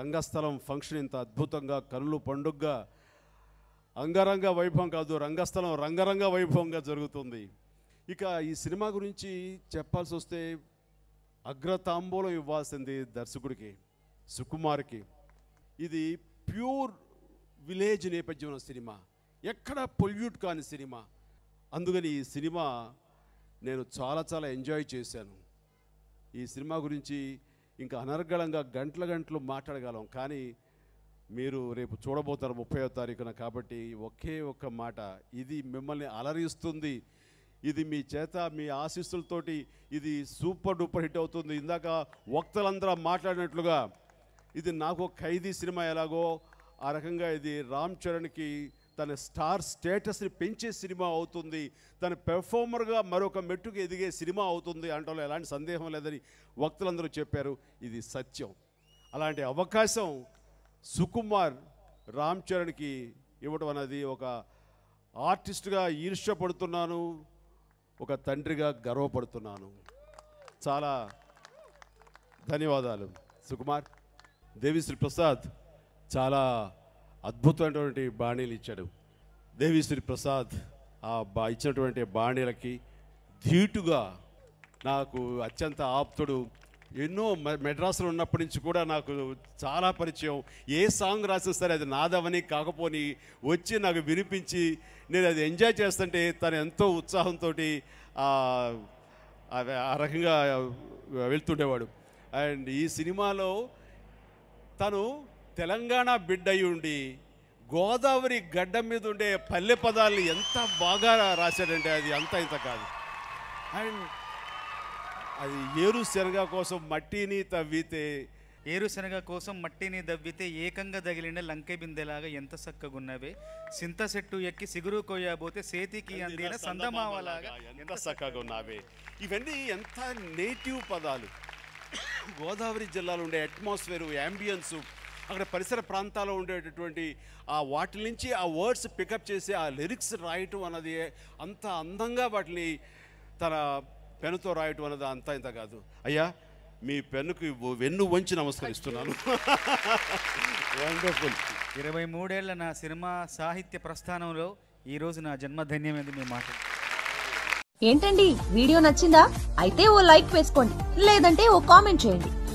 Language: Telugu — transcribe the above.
రంగస్థలం ఫంక్షన్ ఇంత అద్భుతంగా కనులు పండుగగా అంగరంగ వైభవం కాదు రంగస్థలం రంగరంగ వైభవంగా జరుగుతుంది. ఇక ఈ సినిమా గురించి చెప్పాల్సి వస్తే అగ్రతాంబూలం ఇవ్వాల్సింది దర్శకుడికి సుకుమార్కి. ఇది ప్యూర్ విలేజ్ నేపథ్యం సినిమా. ఎక్కడ పొల్యూట్ కాని సినిమా. అందుకని ఈ సినిమా నేను చాలా చాలా ఎంజాయ్ చేశాను. ఈ సినిమా గురించి ఇంకా అనర్గళంగా గంటల గంటలు మాట్లాడగలం. కానీ మీరు రేపు చూడబోతారు ముప్పై తారీఖున కాబట్టి ఒకే ఒక్క మాట. ఇది మిమ్మల్ని అలరిస్తుంది. ఇది మీ చేత మీ ఆశీస్సులతోటి ఇది సూపర్ డూపర్ హిట్ అవుతుంది. ఇందాక వక్తలందరూ మాట్లాడినట్లుగా ఇది నాకు ఖైదీ సినిమా ఎలాగో ఆ రకంగా ఇది రామ్ చరణ్కి తన స్టార్ స్టేటస్ని పెంచే సినిమా అవుతుంది. తన పెర్ఫార్మర్గా మరొక మెట్టుకు ఎదిగే సినిమా అవుతుంది అంటలో ఎలాంటి సందేహం లేదని వక్తులందరూ చెప్పారు. ఇది సత్యం. అలాంటి అవకాశం సుకుమార్ రామ్ చరణ్కి ఇవ్వడం అనేది ఒక ఆర్టిస్ట్గా ఈర్ష్యపడుతున్నాను ఒక తండ్రిగా గర్వపడుతున్నాను. చాలా ధన్యవాదాలు. సుకుమార్ దేవిశ్రీ ప్రసాద్ చాలా అద్భుతమైనటువంటి బాణీలు ఇచ్చాడు. దేవిశ్రీ ప్రసాద్ ఆ బా ఇచ్చినటువంటి బాణీలకి ధీటుగా నాకు అత్యంత ఆప్తుడు. ఎన్నో మె- ఉన్నప్పటి నుంచి కూడా నాకు చాలా పరిచయం. ఏ సాంగ్ రాసినా సరే అది నాదవని కాకపోని వచ్చి నాకు వినిపించి నేను అది ఎంజాయ్ చేస్తుంటే తను ఎంతో ఉత్సాహంతో ఆ రకంగా వెళ్తుండేవాడు. అండ్ ఈ సినిమాలో తను తెలంగాణ బిడ్డ అయి ఉండి గోదావరి గడ్డ మీద ఉండే పల్లె పదాలు ఎంత బాగా రాశాడంటే అది అంత ఇంత కాదు. అండ్ అది ఏరు శనగ కోసం మట్టిని తవ్వితే ఏరుశనగ కోసం మట్టిని దవ్వితే ఏకంగా తగిలిన లంకె బిందెలాగా ఎంత చక్కగున్నవే. సింత చెట్టు ఎక్కి సిగురు కొయ్యబోతే సేతికి అందిన సందమావలాగా ఎంత చక్కగా ఉన్నావే ఇవన్నీ ఎంత నేటివ్ పదాలు. గోదావరి జిల్లాలో ఉండే అట్మాస్ఫియర్ యాంబియన్స్ అక్కడ పరిసర ప్రాంతాల్లో ఉండేటటువంటి ఆ వాటి నుంచి ఆ వర్డ్స్ పికప్ చేసి ఆ లిరిక్స్ రాయటం అన్నది అంత అందంగా వాటిని తన పెన్నుతో రాయటం అన్నది అంత ఇంత కాదు. అయ్యా మీ పెన్నుకి వెన్ను వంచి నమస్కరిస్తున్నాను. వండర్ఫుల్ ఇరవై మూడేళ్ళ నా సినిమా సాహిత్య ప్రస్థానంలో ఈ రోజు నా జన్మ ధన్యమైంది మీ మాట. ఏంటండి? వీడియో నచ్చిందా? అయితే ఓ లైక్ వేసుకోండి. లేదంటే ఓ కామెంట్ చేయండి.